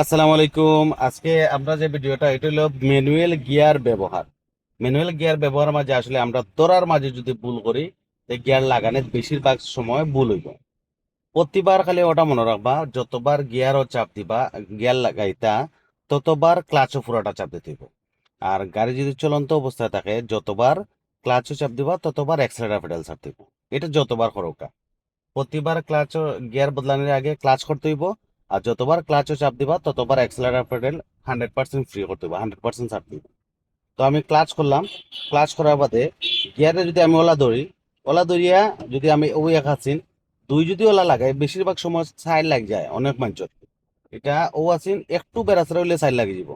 আসসালামু আলাইকুম। আজকে আমরা যে ভিডিওটা, এটা হলো ম্যানুয়াল গিয়ার ব্যবহার। ম্যানুয়াল গিয়ার ব্যবহার মাঝে আসলে আমরা তোরার মাঝে যদি ভুল করি গিয়ার লাগানোর বেশিরভাগ সময় ভুল হইব। প্রতিবার খালি ওটা মনে রাখবা, যতবার গিয়ারও চাপ দিবা গিয়ার লাগাইতা, ততবার ক্লাচও পুরোটা চাপ দিতে হইব। আর গাড়ি যদি চলন্ত অবস্থায় থাকে, যতবার ক্লাচও চাপ দিবা, ততবার এক্সেলেটার পেডাল চাপ দিব এটা যতবার করোকা প্রতিবার ক্লাচ গিয়ার বদলানোর আগে ক্লাচ করতে হইব আর যতবার ক্লাচও চাপ দিবা, ততবার accelerator pedal hundred percent free করতে হবে হান্ড্রেড পার্সেন্ট চাপ দিব। তো আমি ক্লাচ করলাম। ক্লাচ করার বাদে গিয়ারে যদি আমি ওলা ধরি, ওলা ধরিয়া যদি আমি ওই একাছিন দুই যদি ওলা লাগাই, বেশিরভাগ সময় সাইড লাগ যায়, অনেক মানুষের এটা ও আছেন একটু বেড়াচড়া হইলে সাইড লাগি যাব।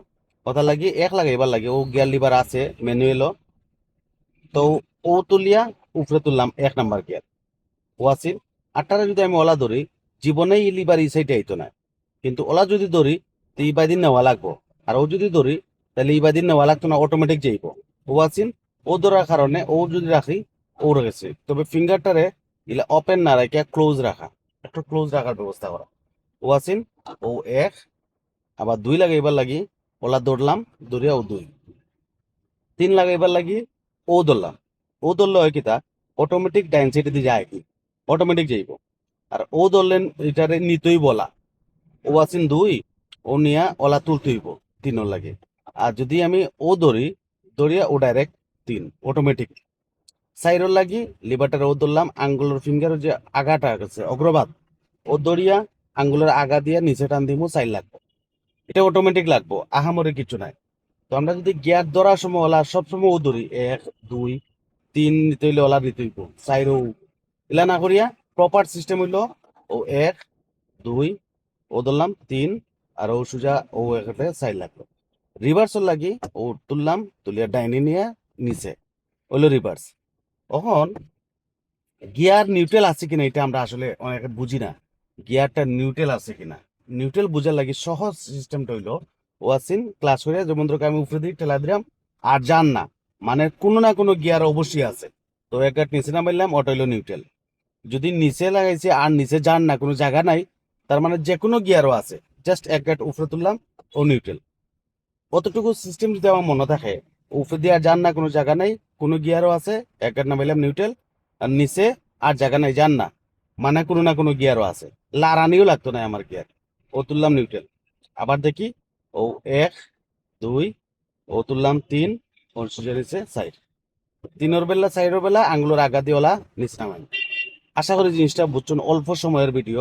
কথা লাগি, এক লাগাইবার লাগে, ও গিয়ার লিভার আছে ম্যানুয়েলও তো ও তুলিয়া উপরে তুললাম এক নাম্বার গিয়ার ও আছেন আটটারে যদি আমি ওলা ধরি জীবনে ই লিভার এই সাইডে আইতো না। কিন্তু ওলা যদি ধরি, তো এই বাইদিন নেওয়া লাগবো। আর ও যদি ধরি, তাহলে এই বাইদিন নেওয়া লাগতো না অটোমেটিক যাইব ও আছেন, ও ধরার কারণে ও যদি রাখি, ও রেখেছে তবে ফিঙ্গারটারে ইলা ওপেন না রাখা ক্লোজ রাখা। একটু ক্লোজ রাখার ব্যবস্থা করা। ও আছেন, ও এক, আবার দুই লাগাইবার লাগি, ওলা দৌড়লাম দৌড়িয়া ও দুই। তিন লাগাইবার লাগি, ও ধরলাম। ও ধরলে হয় কিতা অটোমেটিক ডাইন সাইডে দিয়ে যায় কি অটোমেটিক যাইব আর ও ধরলেন, এটারে নিতই বলা। ও আছেন দুই, ও নিয়া ওলা তুলতে হইব তিনর লাগে। আর যদি আমি ও ধরি, ধরিয়া ও ডাইরেক্ট তিন অটোমেটিক সাইডর লাগি লিভারটার ও ধরলাম আঙ্গুলের ফিঙ্গার যে আগাটা আছে, অগ্রভাগ, ও ধরিয়া আঙ্গুলের আগা দিয়া নিচে টান দিমু সাইড লাগবো। এটা অটোমেটিক লাগবো, আহামরি কিছু নাই। তো আমরা যদি গিয়ার ধরার সময় ওলা সবসময় ও ধরি, এক, দুই, তিন, নিতে হইলে ওলা দিতে হইব সাইড ও এলা না করিয়া প্রপার সিস্টেম হইল, ও এক, দুই ও ধরলাম তিন, আর ও সুজা, ও এখানে সাইড লাগল। রিভার্সও লাগি ও তুললাম, তুলিয়া ডাইনি নিয়ে নিচে। হইল রিভার্স তখন গিয়ার নিউট্রাল আছে কিনা এটা আমরা আসলে অনেকে বুঝি না। গিয়ারটা নিউট্রাল আছে কিনা। নিউট্রাল বুঝার লাগি সহজ সিস্টেমটা হইল, ও আছেন ক্লাস করে যেমন ধরো আমি উপরে দিই, ঠেলা দিলাম, আর যান না। মানে কোনো না কোনো গিয়ার অবশ্যই আছে। তো একটা নিচে নামাইলাম, ওটা হইল নিউট্রাল যদি নিচে লাগাইছে আর নিচে যান না, কোনো জায়গা নাই তার মানে যে কোনো গিয়ারও আছে। জাস্ট এক গাট উপরে তুললাম, ও নিউট্রাল অতটুকু সিস্টেম যদি আমার মনে থাকে, উপরে দিয়ে যান না, কোনো জায়গা নাই, কোনো গিয়ারও আছে, এক গাট নামাইলাম নিউট্রাল আর নিচে আর জায়গা নাই, যান না। মানে কোনো না কোনো গিয়ারও আছে। লারানিও লাগতো না আমার গিয়ার। ও তুললাম নিউট্রাল আবার দেখি, ও এক, দুই, ও তুললাম তিন ও সোজা নিচে সাইড তিনের বেলা সাইডের বেলা, আঙ্গুলের আগা দিওলা নিচ নামাই। আশা করি জিনিসটা বুঝছেন, অল্প সময়ের ভিডিও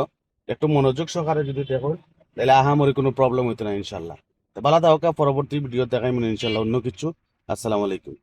একটু মনোযোগ সহকারে যদি দেখো, তাহলে আহামরি কোনো প্রবলেম হইতো না ইনশাল্লাহ ভালো থাকা, পরবর্তী ভিডিও দেখাই মনে ইনশাল্লাহ অন্য কিছু। আসসালামু আলাইকুম।